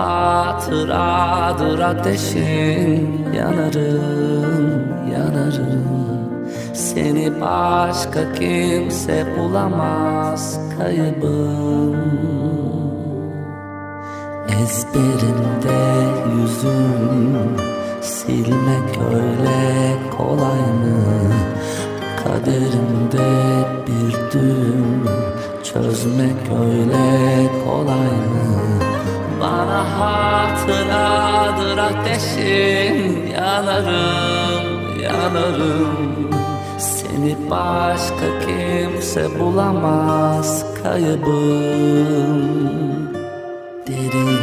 hatıradır ateşin Yanarım, yanarım Seni başka kimse bulamaz kaybım Ezberimde yüzüm Silmek öyle kolay mı? Kaderimde bir düğüm Çözmek öyle kolay mı? Bana hatıradır ateşin Yanarım, yanarım. Seni başka kimse bulamaz kaybım. Derin